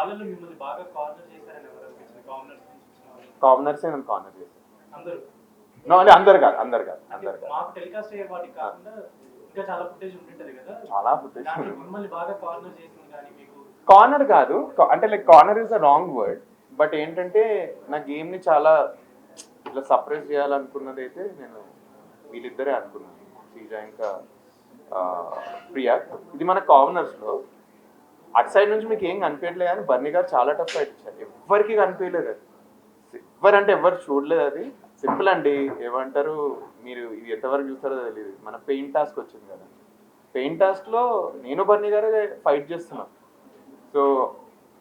వాళ్ళలో మిమ్మల్ని బాగా కార్నర్ చేశారని ఎవరు అనిపించింది? కామనర్స్ నేను కార్నర్ చేశాను అందరూ? నో అంటే అందరు కాదు అందరు కాదు అంటే అందరు కాదు. మాకు టెలికాస్ట్ అయ్యే వాటికి కాకుండా ఇంకా చాలా ఫుటేజ్ ఉంటుంటది కదా? చాలా ఫుటేజ్ దాంట్లో మిమ్మల్ని బాగా కార్నర్ చేసింది కానీ మీకు కార్నర్ కాదు అంటే like corner is a wrong word but ఏంటంటే నా గేమ్ని చాలా ఇట్లా సప్రెస్ చేయాలనుకున్నది అయితే నేను వీళ్ళిద్దరే అనుకున్నాను. శ్రీజ ఇంకా ప్రియా. ఇది మన కామనర్స్లో అటు సైడ్ నుంచి మీకు ఏం కనిపించట్లేదు కానీ బర్నీ గారు చాలా టఫ్ ఫైట్ ఇచ్చారు ఎవ్వరికి కనిపించలేదు అది. ఎవరంటే ఎవరు చూడలేదు అది. సింపుల్ అండి. ఏమంటారు? మీరు ఇది ఎంతవరకు చూస్తారో తెలియదు మన పెయింట్ టాస్క్ వచ్చింది కదా. పెయింట్ టాస్క్లో నేను బర్నీ గారే ఫైట్ చేస్తున్నాను so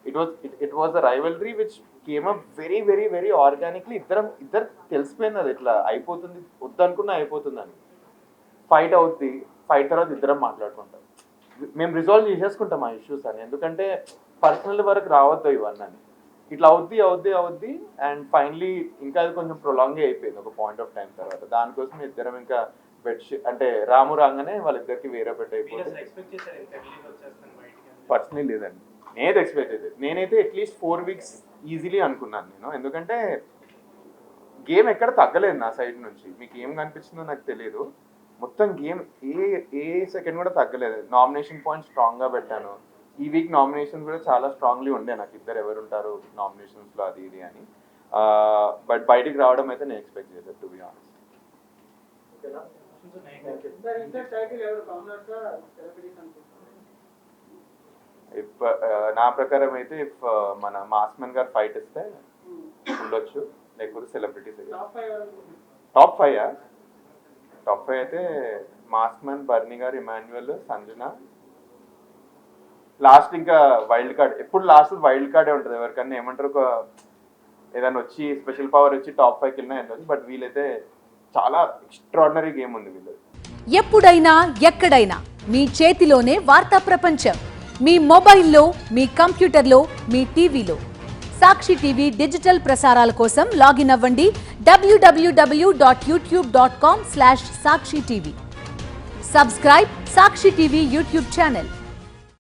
it was it was the rivalry which came up very very very organically ఇద్దరం ఇద్దరు తెలిసిపోయింది అది ఇట్లా అయిపోతుంది. వద్దనుకున్నా అయిపోతుంది అని ఫైట్ అవుద్ది. ఫైట్ తర్వాత ఇద్దరం మాట్లాడుకుంటాం. మేము రిజాల్వ్ చేసేసుకుంటాం ఆ ఇష్యూస్ అని. ఎందుకంటే పర్సనల్ వరకు రావద్దు ఇవన్నీ. అని ఇట్లా అవుద్ది అవుద్ది అవుద్ది అండ్ ఫైనలీ ఇంకా అది కొంచెం ప్రొలాంగే అయిపోయింది ఒక పాయింట్ ఆఫ్ టైం తర్వాత. దానికోసం ఇద్దరం ఇంకా బెడ్షీట్ అంటే రాము రాగానే వాళ్ళిద్దరికి వేరే బెడ్ అని? పర్సనలీ లేదండి. నేనైతే ఎక్స్పెక్ట్ చేయలేదు నేనైతే అట్లీస్ట్ ఫోర్ వీక్స్ ఈజీలీ అనుకున్నాను నేను. ఎందుకంటే గేమ్ ఎక్కడ తగ్గలేదు నా సైడ్ నుంచి. మీకు ఏం కనిపించిందో నాకు తెలియదు మొత్తం గేమ్ ఏ ఏ సెకండ్ కూడా తగ్గలేదు. నామినేషన్ పాయింట్ స్ట్రాంగ్గా పెట్టాను. ఈ వీక్ నామినేషన్ కూడా చాలా స్ట్రాంగ్లీ ఉండే. నాకు ఇద్దరు ఎవరు ఉంటారు నామినేషన్స్లో అది ఇది అని. బట్ బయటికి రావడం అయితే నేను ఎక్స్పెక్ట్ చేయలేదు టు బి ఆనెస్ట్ ఇఫ్ నా ప్రకారం అయితే ఇఫ్ మన మాస్మెన్ గారు ఫైట్ ఇస్తే ఉండొచ్చు. లేకపోతే celebrities top five top five top five అయితే బర్నీ గారు ఇమాన్యువల్ సంజన లాస్ట్ ఇంకా వైల్డ్ కార్డ్ ఎప్పుడు లాస్ట్ వైల్డ్ కార్డే ఉంటుంది ఎవరికన్నా. ఏమంటారు ఒక ఏదైనా వచ్చి స్పెషల్ పవర్ వచ్చి టాప్ ఫైవ్కి వెళ్ళినా వెళ్ళదు బట్ వీళ్ళైతే చాలా ఎక్స్ట్రాడినరీ గేమ్ ఉంది వీళ్ళది. ఎప్పుడైనా ఎక్కడైనా మీ చేతిలోనే వార్తా ప్రపంచం. మీ మొబైల్లో మీ కంప్యూటర్లో మీ టీవీలో. సాక్షి టీవీ డిజిటల్ ప్రసారాల కోసం లాగిన్ అవ్వండి. www.youtube.com slash Sakshi TV. Subscribe Sakshi TV YouTube channel.